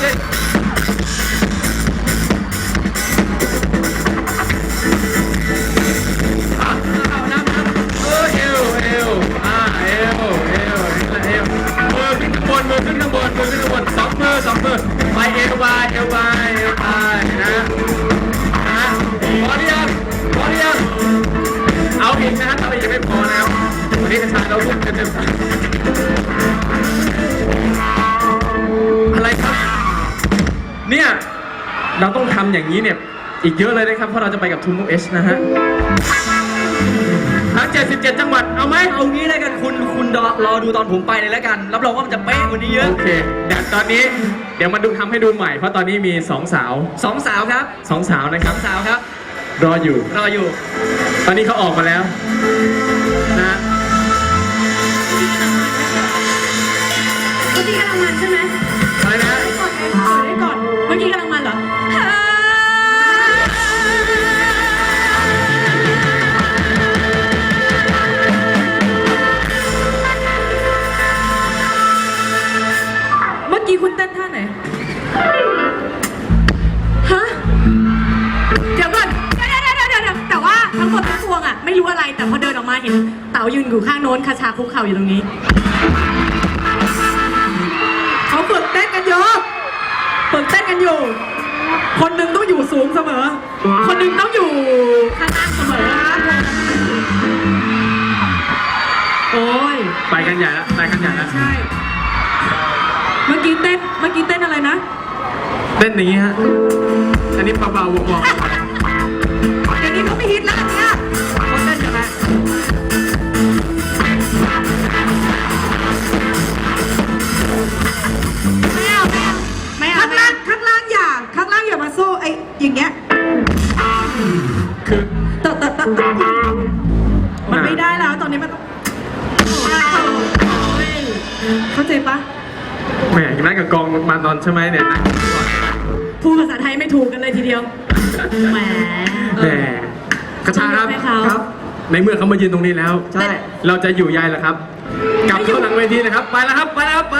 เอาน้ำน้ำเออเอวเอวอ่าเอวเอวเอวมือขึ้นข้างบนมือขึ้นข้างบนมือขึ้นข้างบนสองมือสองมือไปเอวไปเอวไปเอวไปนะนะพอหรือยังพอหรือยังเอาอีกนะถ้าเรายังไม่พอแล้ววันนี้กระชายเราลุกกันเต็ม เนี่ย เราต้องทำอย่างนี้เนี่ย อีกเยอะเลยนะครับ เพราะเราจะไปกับทูมูเอชนะฮะทั้ง77 จังหวัด เอาไหมเอางี้เลยกันคุณคุณรอรอดูตอนผมไปเลยแล้วกัน รับรองว่ามันจะเป๊ะกว่านี้เยอะโอเคเดี๋ยวตอนนี้เดี๋ยวมาดูทำให้ดูใหม่ เพราะตอนนี้มี2สาวสองสาวครับ2สาวนะคสรัอบ งสาวครับ รออยู่ รออยู่ ตอนนี้เขาออกมาแล้วนะเมื่อกี้กำลังมันใช่ไหมอะไรนะ กดเอง นท่าไหน ฮะ เดี๋ยวก่อนเดี๋ยวเดี๋ยวเดี๋ยวเดี๋ยวแต่ว่าทั้งหมดทั้งปวงอะไม่รู้อะไรแต่พอเดินออกมาเห็น เต๋ายืนอยู่ข้างโน้นคาชาคุกเข่าอยู่ตรงนี้ เขาฝึกเต้นกันเยอะฝึกเต้นกันอยู่ คนหนึ่งต้องอยู่สูงเสมอ คนหนึ่งต้องอยู่ข้างล่างเสมอ โอ้ย ไปกันใหญ่แล้วไปกันใหญ่แล้วใช่เมื่อกี้เต้นเมื่อกี้เต้นอะไรนะ เต้นอย่างนี้ฮะ อันนี้เบาๆวอร์มอย่างนี้เขาไม่ฮิตแล้วอันเนี่ยเขาเต้นกันแล้วไม่เอาไม่เอาไม่เอาข้างล่างข้างล่างอย่าข้างล่างอย่ามาสู้ไอ้อย่างเงี้ยๆคือแต่แต่แต่แต่มันไม่ได้แล้วตอนนี้มันต้องเข้าใจปะ แหมนั่งกับกองมาตอนใช่ไหมเนี่ยนั่งก่อนพูดภาษาไทยไม่ถูกกันเลยทีเดียว แหม แหมกระชาครับให้เขาครับ ในเมื่อเขามายืนตรงนี้แล้ว ใช่ เราจะอยู่ใยเหรอครับ กลับเข้าหลังเวทีเลยครับ ไปแล้วครับ ไปแล้วครับไป